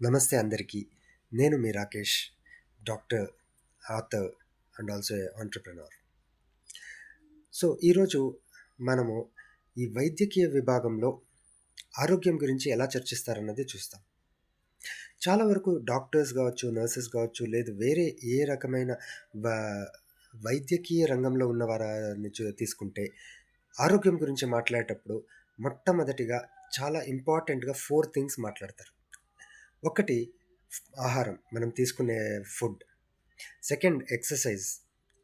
నమస్తే అందరికీ. నేను మీ Rakesh. Doctor, author and also entrepreneur so, ఈరోజు మనము ఈ వైద్యకీయ విభాగంలో ఆరోగ్యం గురించి ఎలా చర్చిస్తారన్నది చూస్తాం. చాలా వరకు డాక్టర్స్ కావచ్చు నర్సెస్ కావచ్చు లేదు వేరే ఏ రకమైన వ వైద్యకీయ రంగంలో ఉన్న వారిని తీసుకుంటే ఆరోగ్యం గురించి మాట్లాడేటప్పుడు మొట్టమొదటిగా చాలా ఇంపార్టెంట్‌గా ఫోర్ థింగ్స్ మాట్లాడతారు. ఒకటి ఆహారం. మనం తీసుకునే ఫుడ్. సెకండ్ ఎక్సర్‌సైజ్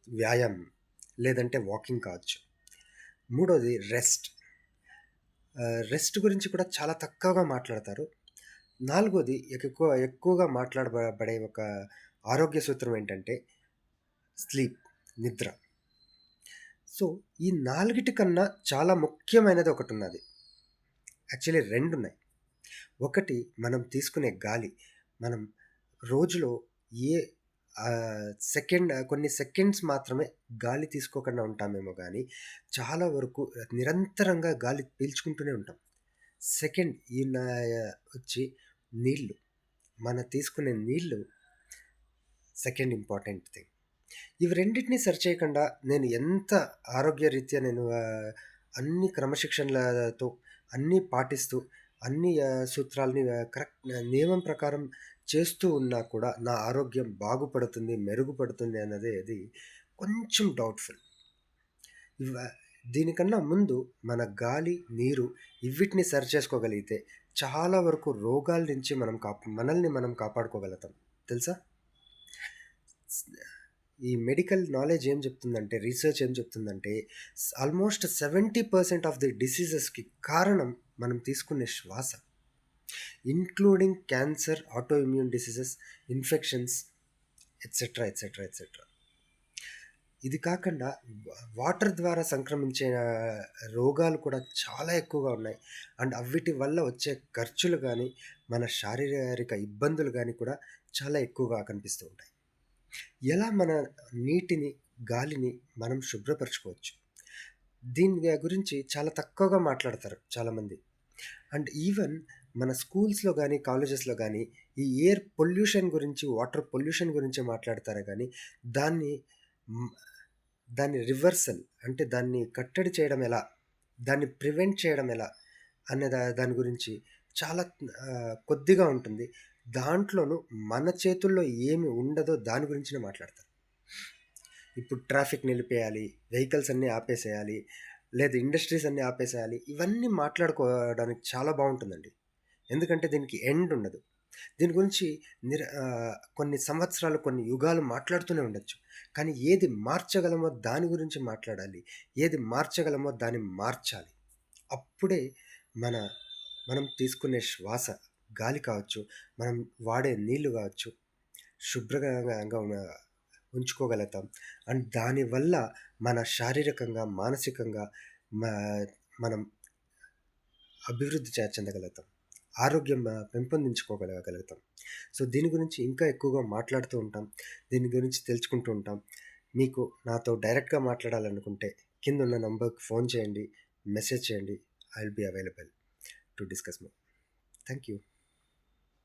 వ్యాయామం. లేదంటే వాకింగ్ కావచ్చు. మూడోది రెస్ట్. రెస్ట్ గురించి కూడా చాలా తక్కువగా మాట్లాడతారు. నాలుగోది ఎక్కువ ఎక్కువగా మాట్లాడబడే ఒక ఆరోగ్య సూత్రం ఏంటంటే స్లీప్. నిద్ర. సో, ఈ నాలుగిటి కన్నా చాలా ముఖ్యమైనది ఒకటి ఉన్నది యాక్చువల్లీ రెండున్నాయి. ఒకటి మనం తీసుకునే గాలి. మనం రోజులో ఏ సెకండ్ కొన్ని సెకండ్స్ మాత్రమే గాలి తీసుకోకుండా ఉంటామేమో కానీ చాలా వరకు నిరంతరంగా గాలి పీల్చుకుంటూనే ఉంటాం. సెకండ్ ఈ నా వచ్చి నీళ్ళు. మన తీసుకునే నీళ్ళు సెకండ్ ఇంపార్టెంట్ థింగ్. ఇవి రెండిటిని సరిచేయకుండా నేను ఎంత ఆరోగ్య రీత్యా నేను అన్ని క్రమశిక్షణలతో అన్నీ పాటిస్తూ అన్ని సూత్రాలని సూత్రాల్ని కరెక్ట్ నియమం ప్రకారం చేస్తూ ఉన్నా కూడా నా ఆరోగ్యం బాగుపడుతుంది, మెరుగుపడుతుంది అన్నది అది కొంచెం డౌట్‌ఫుల్. దీనికన్నా ముందు మన గాలి, నీరు ఇవిటిని సరిచేసుకోగలిగితే చాలా వరకు రోగాల నుంచి మనం కాపు మనల్ని మనం కాపాడుకోగలుగుతాం. తెలుసా? ఈ మెడికల్ నాలెడ్జ్ ఏం చెప్తుందంటే, రీసెర్చ్ ఏం చెప్తుందంటే ఆల్మోస్ట్ 70% ఆఫ్ ది డిసీజెస్‌కి కారణం మనం తీసుకునే శ్వాస. Including cancer, auto immune diseases, infections etcetera, etcetera, etcetera. ఇది కాకుండా వాటర్ ద్వారా సంక్రమించే రోగాలు కూడా చాలా ఎక్కువగా ఉన్నాయి. అండ్ అవిటి వల్ల వచ్చే ఖర్చులు కానీ మన శారీరక ఇబ్బందులు కానీ కూడా చాలా ఎక్కువగా కనిపిస్తూ ఉంటాయి. ఎలా మన నీటిని, గాలిని మనం శుభ్రపరచుకోవచ్చు. దీని గురించి చాలా తక్కువగా మాట్లాడతారు చాలామంది. అండ్ ఈవెన్ మన స్కూల్స్‌లో కానీ కాలేజెస్‌లో కానీ ఈ ఎయిర్ పొల్యూషన్ గురించి, వాటర్ పొల్యూషన్ గురించి మాట్లాడతారే కానీ దాన్ని దాన్ని రివర్సల్ అంటే దాన్ని కట్టడి చేయడం ఎలా? దాన్ని ప్రివెంట్ చేయడం ఎలా? అనే దా దాని గురించి చాలా కొద్దిగా ఉంటుంది. దాంట్లోనూ మన చేతుల్లో ఏమి ఉండదో దాని గురించినే మాట్లాడతారు. ఇప్పుడు ట్రాఫిక్ నిలిపేయాలి, వెహికల్స్ అన్నీ ఆపేసేయాలి, లేదా ఇండస్ట్రీస్ అన్నీ ఆపేసేయాలి. ఇవన్నీ మాట్లాడుకోవడానికి చాలా బాగుంటుందండి ఎందుకంటే దీనికి ఎండ్ ఉండదు. దీని గురించి నిర కొన్ని సంవత్సరాలు, కొన్ని యుగాలు మాట్లాడుతూనే ఉండొచ్చు. కానీ ఏది మార్చగలమో దాని గురించి మాట్లాడాలి. ఏది మార్చగలమో దాన్ని మార్చాలి. అప్పుడే మన మనం తీసుకునే శ్వాస, గాలి కావచ్చు, మనం వాడే నీళ్ళు కావచ్చు శుభ్రంగా ఉంచుకోగలుగుతాం. అండ్ దానివల్ల మన శారీరకంగా, మానసికంగా మనం అభివృద్ధి చెందగలుగుతాం. ఆరోగ్యం పెంపొందించుకోగలగలుగుతాం సో, దీని గురించి ఇంకా ఎక్కువగా మాట్లాడుతూ ఉంటాం. దీని గురించి తెలుసుకుంటూ ఉంటాం. మీకు నాతో డైరెక్ట్‌గా మాట్లాడాలనుకుంటే కింద ఉన్న నంబర్‌కి ఫోన్ చేయండి, మెసేజ్ చేయండి. I will be available to discuss more. Thank you.